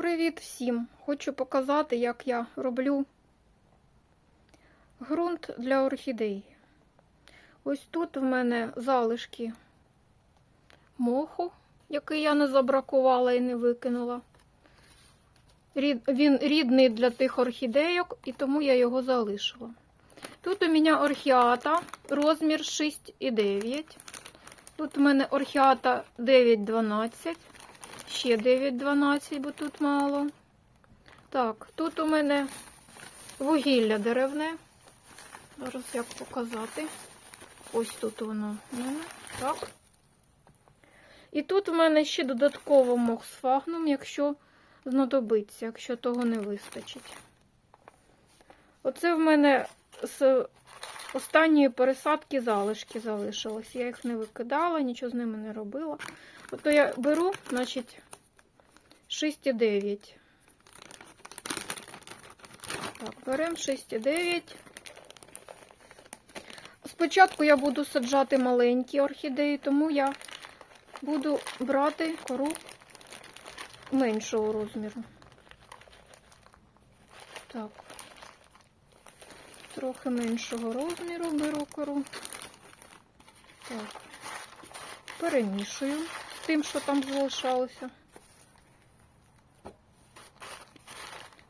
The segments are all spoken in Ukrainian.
Привіт всім! Хочу показати, як я роблю ґрунт для орхідей. Ось тут в мене залишки моху, який я не забракувала і не викинула. Він рідний для тих орхідейок, і тому я його залишила. Тут у мене орхіата, розмір 6,9. Тут у мене орхіата 9,12. Ще 9,12, бо тут мало. Так, тут у мене вугілля деревне. Зараз як показати. Ось тут воно. Так. І тут у мене ще додатково мох з фагном, якщо знадобиться, якщо того не вистачить. Оце в мене з останньої пересадки залишки залишилось. Я їх не викидала, нічого з ними не робила. Ото я беру, значить, 6,9. Так, беремо 6,9. Спочатку я буду саджати маленькі орхідеї, тому я буду брати кору меншого розміру. Так, трохи меншого розміру беру кору. Так, перемішую тим, що там залишалося.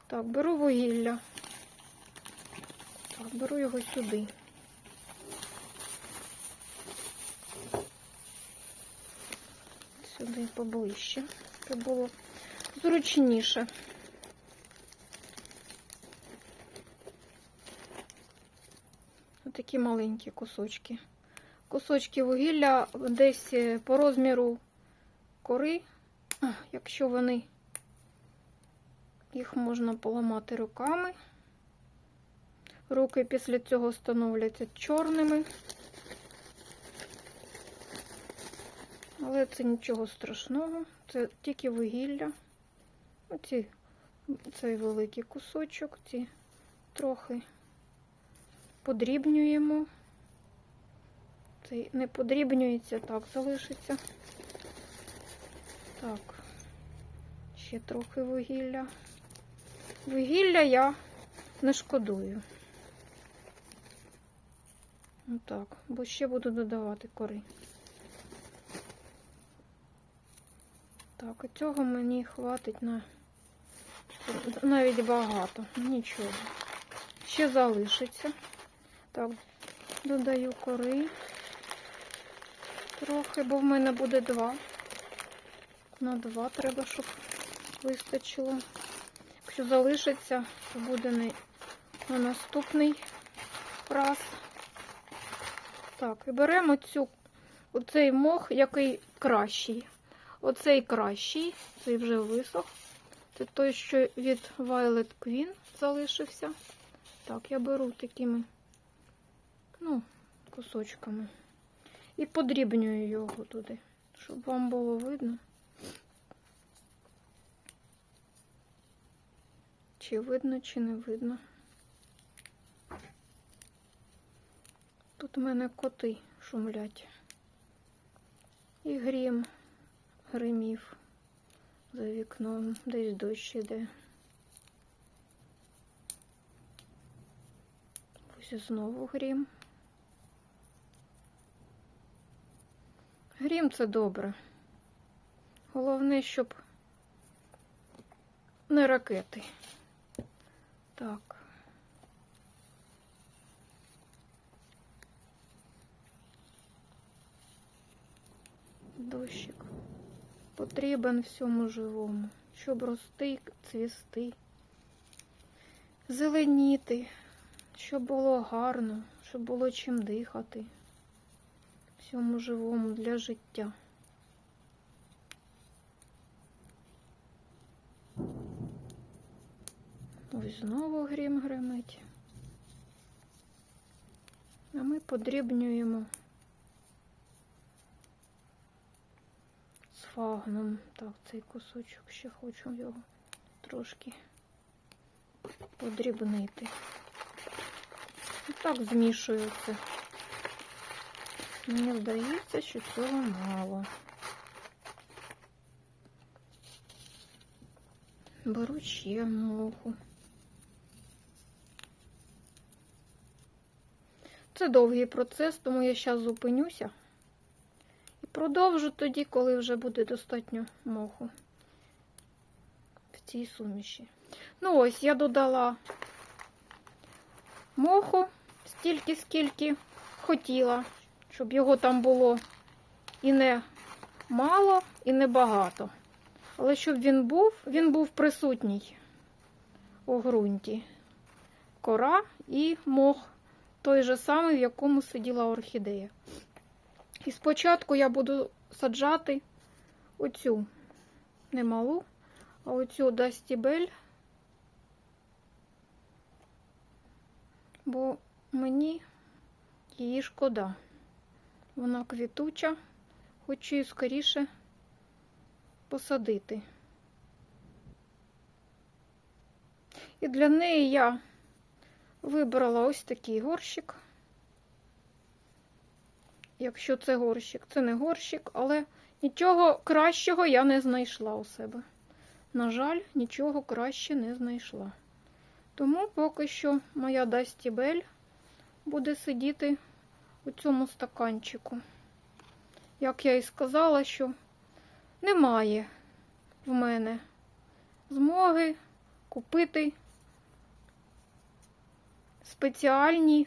Так, беру вугілля. Так, беру його сюди. Сюди поближче, щоб було зручніше. Отакі маленькі кусочки. Кусочки вугілля десь е, по розміру кори, якщо вони їх можна поламати руками. Руки після цього становляться чорними. Але це нічого страшного, це тільки вугілля. Оці, цей великий кусочок, ці трохи подрібнюємо. Цей не подрібнюється, так залишиться. Так, ще трохи вугілля. Вугілля я не шкодую. Отак, бо ще буду додавати кори. Так, цього мені хватить на навіть багато, нічого. Ще залишиться. Так, додаю кори трохи, бо в мене буде два. На два треба, щоб вистачило. Якщо залишиться, то буде не на наступний раз. Так, і беремо цю, оцей мох, який кращий. Оцей кращий, цей вже висох. Це той, що від Violet Queen залишився. Так, я беру такими, ну, кусочками. І подрібнюю його туди, щоб вам було видно. Чи видно, чи не видно. Тут у мене коти шумлять. І грім гримів за вікном, десь дощ іде. Ось знову грім. Грім це добре. Головне, щоб не ракети. Так. Дощик потрібен всьому живому, щоб рости, цвісти, зеленіти, щоб було гарно, щоб було чим дихати всьому живому для життя. Ось знову грім гримить. А ми подрібнюємо з фагном. Так, цей кусочок ще хочу його трошки подрібнити. І так змішую це. Мені здається, що цього мало. Беру ще моху. Це довгий процес, тому я зараз зупинюся і продовжу тоді, коли вже буде достатньо моху в цій суміші. Ну ось, я додала моху стільки, скільки хотіла, щоб його там було і не мало, і не багато. Але щоб він був, він був присутній у ґрунті. Кора і мох той же самий, в якому сиділа орхідея. І спочатку я буду саджати оцю не малу, а оцю дастібель, бо мені її шкода. Вона квітуча, хочу її скоріше посадити. І для неї я вибрала ось такий горщик. Якщо це горщик, це не горщик, але нічого кращого я не знайшла у себе. На жаль, нічого краще не знайшла. Тому поки що моя Дастібель буде сидіти у цьому стаканчику. Як я і сказала, що немає в мене змоги купити спеціальні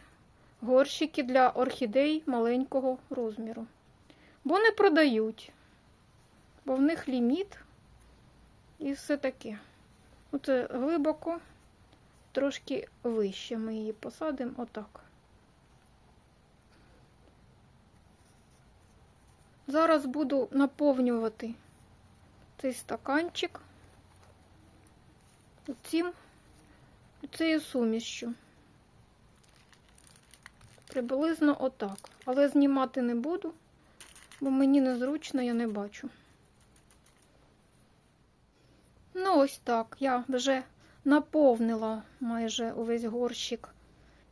горщики для орхідей маленького розміру. Бо не продають, бо в них ліміт і все таке. Оце глибоко, трошки вище ми її посадимо отак. Зараз буду наповнювати цей стаканчик цим, цією сумішчю. Приблизно отак. Але знімати не буду, бо мені незручно, я не бачу. Ну, ось так. Я вже наповнила майже увесь горщик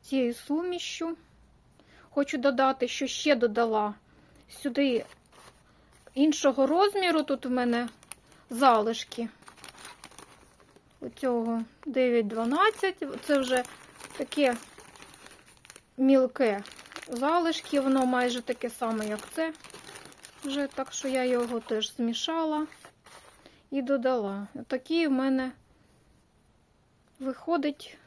цією сумішчю. Хочу додати, що ще додала сюди іншого розміру. Тут в мене залишки оцього 9-12. Це вже таке мілке залишки, воно майже таке саме, як це. Вже так що я його теж змішала і додала. Такий в мене виходить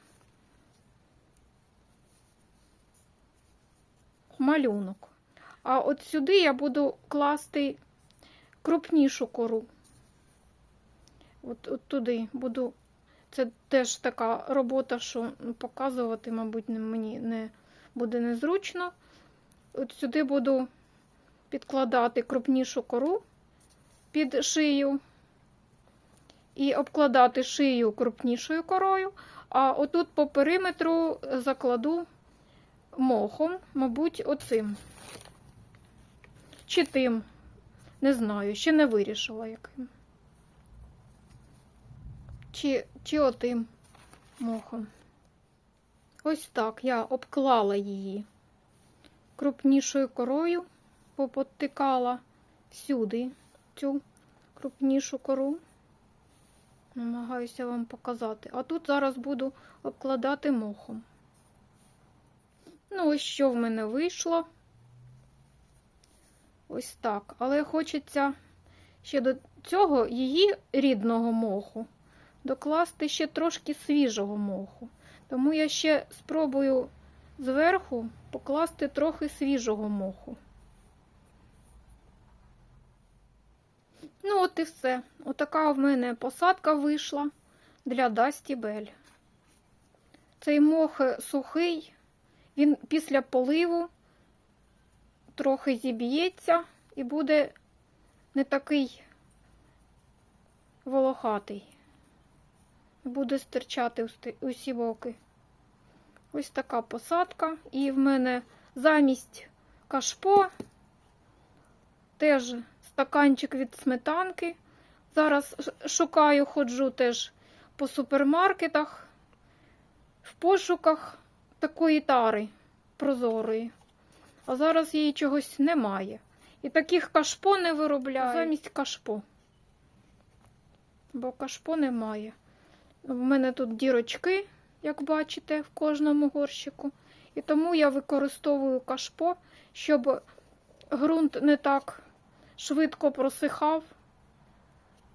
малюнок. А от сюди я буду класти крупнішу кору. От, от туди буду. Це теж така робота, що показувати, мабуть, мені не буде незручно. От сюди буду підкладати крупнішу кору під шию і обкладати шию крупнішою корою, а отут по периметру закладу мохом, мабуть, оцим. Чи тим, не знаю, ще не вирішила яким. Чи, чи отим мохом. Ось так я обклала її крупнішою корою, поподтикала всюди цю крупнішу кору. Намагаюся вам показати. А тут зараз буду обкладати мохом. Ну, ось що в мене вийшло. Ось так. Але хочеться ще до цього її рідного моху докласти ще трошки свіжого моху. Тому я ще спробую зверху покласти трохи свіжого моху. Ну, от і все. Отака в мене посадка вийшла для Дасті Бель. Цей мох сухий, він після поливу трохи зіб'ється і буде не такий волохатий. Буде стирчати усі боки. Ось така посадка. І в мене замість кашпо теж стаканчик від сметанки. Зараз шукаю, ходжу теж по супермаркетах, в пошуках такої тари прозорої. А зараз її чогось немає. І таких кашпо не виробляю замість кашпо. Бо кашпо немає. В мене тут дірочки, як бачите, в кожному горщику. І тому я використовую кашпо, щоб ґрунт не так швидко просихав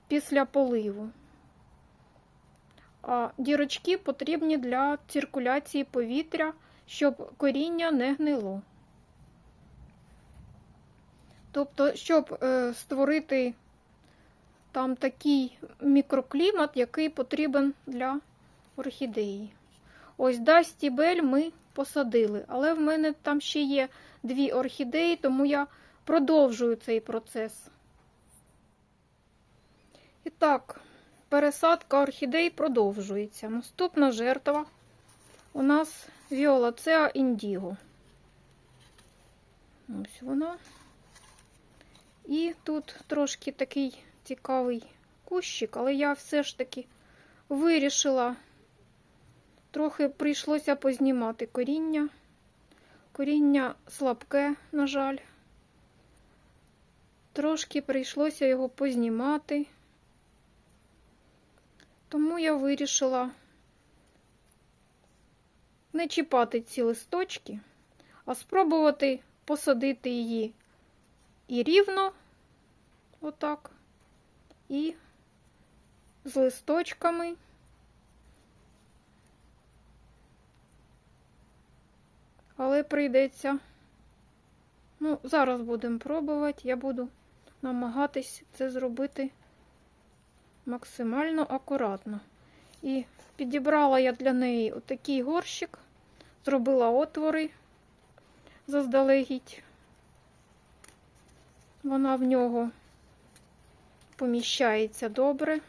після поливу. А дірочки потрібні для циркуляції повітря, щоб коріння не гнило. Тобто, щоб е, створити там такий мікроклімат, який потрібен для орхідеї. Ось Дастібель ми посадили, але в мене там ще є дві орхідеї, тому я продовжую цей процес. І так, пересадка орхідей продовжується. Наступна жертва у нас Віолацеа індіго. Ось вона. І тут трошки такий цікавий кущик, але я все ж таки вирішила, трохи прийшлося познімати коріння. Коріння слабке, на жаль. Трошки прийшлося його познімати. Тому я вирішила не чіпати ці листочки, а спробувати посадити її і рівно, отак, і з листочками. Але прийдеться. Ну, зараз будемо пробувати. Я буду намагатись це зробити максимально акуратно. І підібрала я для неї отакий горщик, зробила отвори заздалегідь. Вона в нього поміщається добре.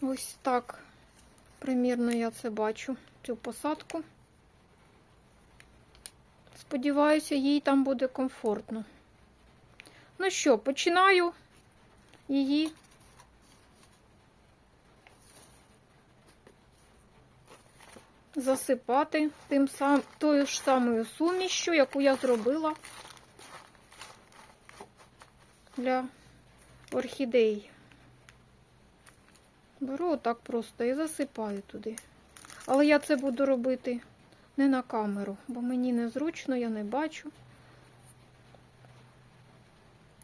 Ось так, примірно я це бачу, цю посадку. Сподіваюся, їй там буде комфортно. Ну що, починаю її засипати тим сам, тою ж самою сумішю, яку я зробила для орхідей. Беру отак просто і засипаю туди. Але я це буду робити не на камеру, бо мені незручно, я не бачу.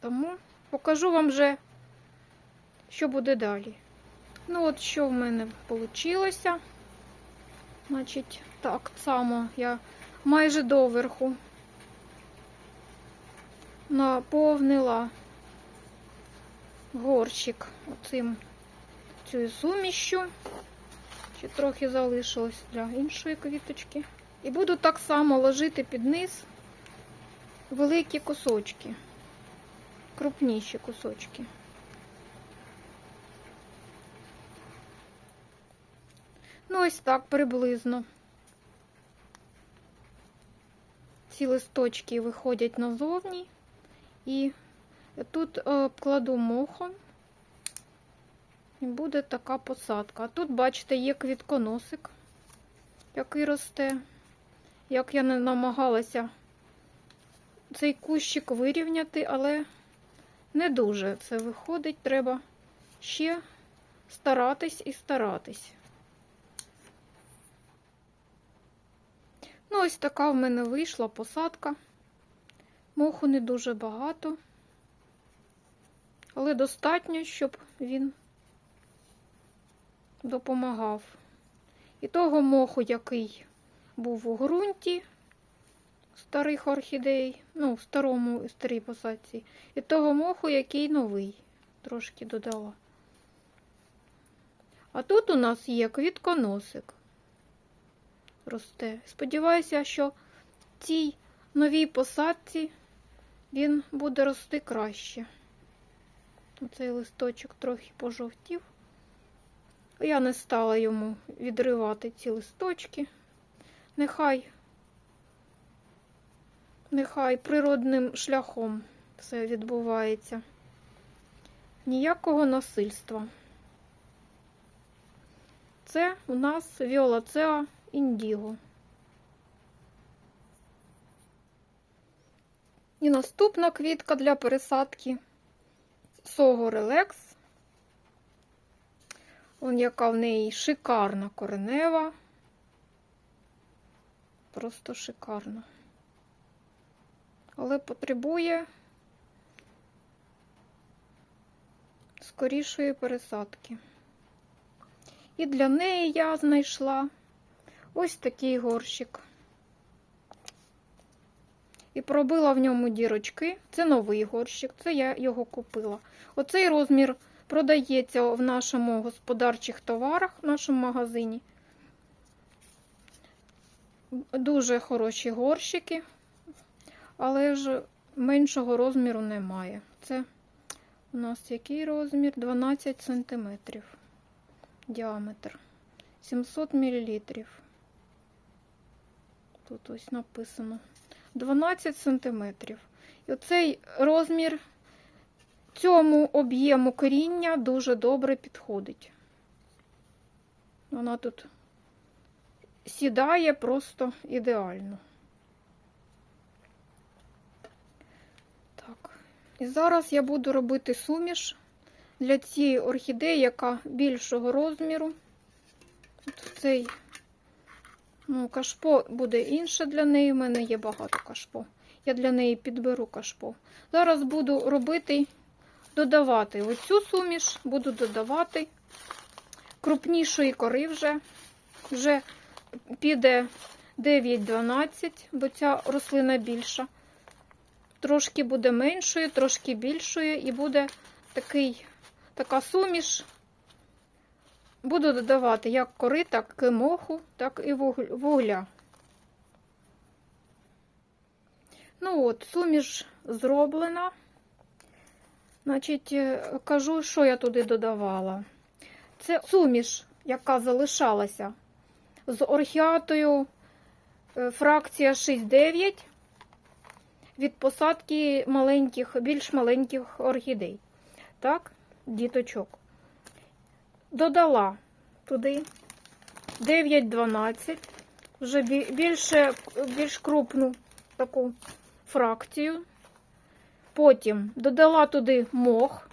Тому покажу вам вже, що буде далі. Ну, от що в мене вийшло. Значить, так само я майже доверху наповнила горщик оцим цією сумішю. Ще трохи залишилось для іншої квіточки. І буду так само ложити під низ великі кусочки, крупніші кусочки. Ну, ось так приблизно. Ці листочки виходять назовні, і тут обкладу мохом, і буде така посадка. А тут, бачите, є квітконосик, який росте. Як я не намагалася цей кущик вирівняти, але не дуже це виходить. Треба ще старатись і старатись. Ну, ось така в мене вийшла посадка. Моху не дуже багато, але достатньо, щоб він допомагав. І того моху, який був у ґрунті старих орхідей, ну, в старому старій посадці, і того моху, який новий, трошки додала. А тут у нас є квітконосик росте. Сподіваюся, що цій новій посадці він буде рости краще. Оцей листочок трохи пожовтів. Я не стала йому відривати ці листочки. Нехай, нехай природним шляхом все відбувається. Ніякого насильства. Це у нас віолацеа індіго. І наступна квітка для пересадки Сого Релекс. Он яка в неї шикарна коренева. Просто шикарна. Але потребує скорішої пересадки. І для неї я знайшла ось такий горщик. І пробила в ньому дірочки. Це новий горщик, це я його купила. Оцей розмір продається в нашому господарчих товарах, в нашому магазині. Дуже хороші горщики, але ж меншого розміру немає. Це у нас який розмір? 12 см діаметр. 700 мл. Тут ось написано 12 см. І оцей розмір цьому об'єму коріння дуже добре підходить. Вона тут сідає просто ідеально. Так. І зараз я буду робити суміш для цієї орхідеї, яка більшого розміру. От цей ну, кашпо буде інше для неї. У мене є багато кашпо. Я для неї підберу кашпо. Зараз буду робити, додавати оцю суміш, буду додавати крупнішої кори вже. Вже піде 9-12, бо ця рослина більша. Трошки буде меншою, трошки більшою, і буде такий, така суміш. Буду додавати як кори, так і моху, так і вугля. Ну от, суміш зроблена. Значить, е, кажу, що я туди додавала. Це суміш, яка залишалася з орхіатою е, фракція 6,9 від посадки маленьких, більш маленьких орхідей. Так, діточок. Додала туди 9-12, вже більше, більш крупну таку фракцію. Потім додала туди мох,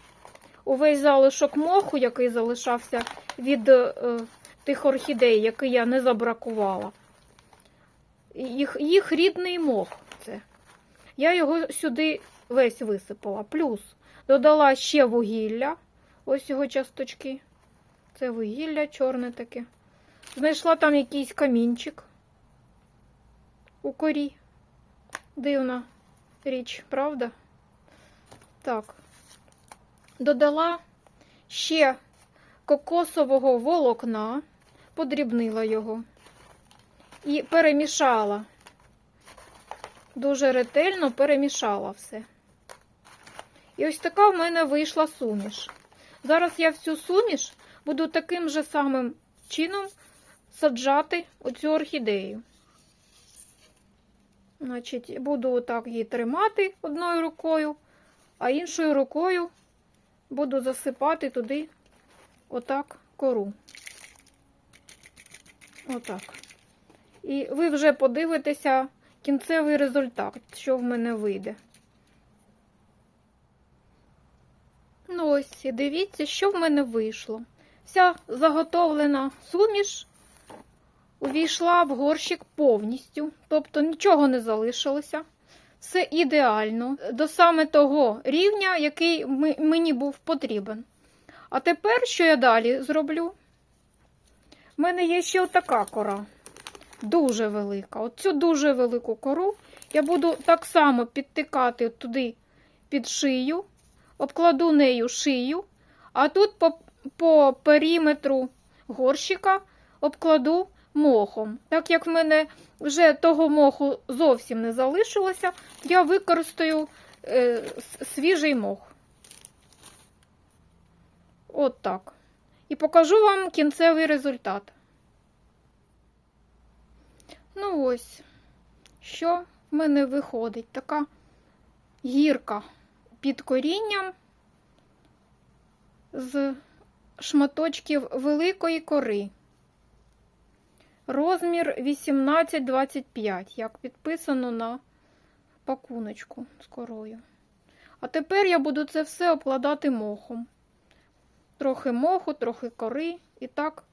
увесь залишок моху, який залишався від е, тих орхідей, які я не забракувала. Їх, їх рідний мох. це. Я його сюди весь висипала. Плюс додала ще вугілля, ось його часточки. Це вугілля чорне таке. Знайшла там якийсь камінчик у корі. Дивна річ, правда? Так, додала ще кокосового волокна, подрібнила його і перемішала. Дуже ретельно перемішала все. І ось така в мене вийшла суміш. Зараз я всю суміш буду таким же самим чином саджати оцю орхідею. Значить, буду отак її тримати одною рукою, а іншою рукою буду засипати туди отак кору. Отак. І ви вже подивитеся кінцевий результат, що в мене вийде. Ну ось, і дивіться, що в мене вийшло. Вся заготовлена суміш увійшла в горщик повністю, тобто нічого не залишилося. Все ідеально, до саме того рівня, який мені був потрібен. А тепер, що я далі зроблю? У мене є ще отака кора. Дуже велика. Оцю дуже велику кору я буду так само підтикати туди під шию, обкладу нею шию, а тут по периметру горщика обкладу мохом. Так як в мене вже того моху зовсім не залишилося, я використаю е, свіжий мох. От так. І покажу вам кінцевий результат. Ну ось, що в мене виходить? Така гірка під корінням з шматочків великої кори. Розмір 18-25, як підписано на пакуночку з корою. А тепер я буду це все обкладати мохом. трохи моху, трохи кори. І так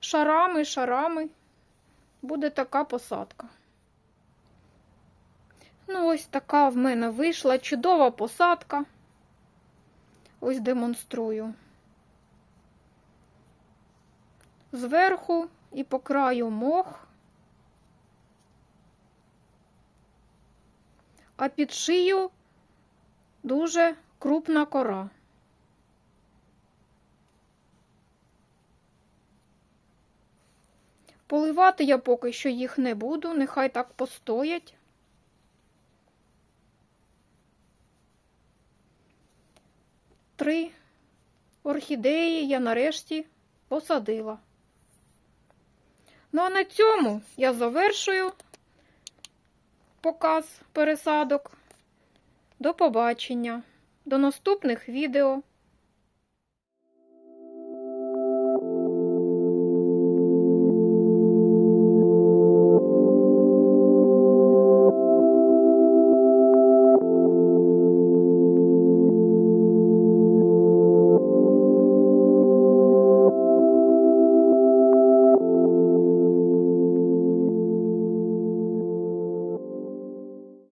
шарами, шарами буде така посадка. Ну, ось така в мене вийшла чудова посадка. Ось демонструю. Зверху і по краю мох, а під шию дуже крупна кора. Поливати я поки що їх не буду, нехай так постоять. Три орхідеї я нарешті посадила. Ну а на цьому я завершую показ пересадок. До побачення, до наступних відео.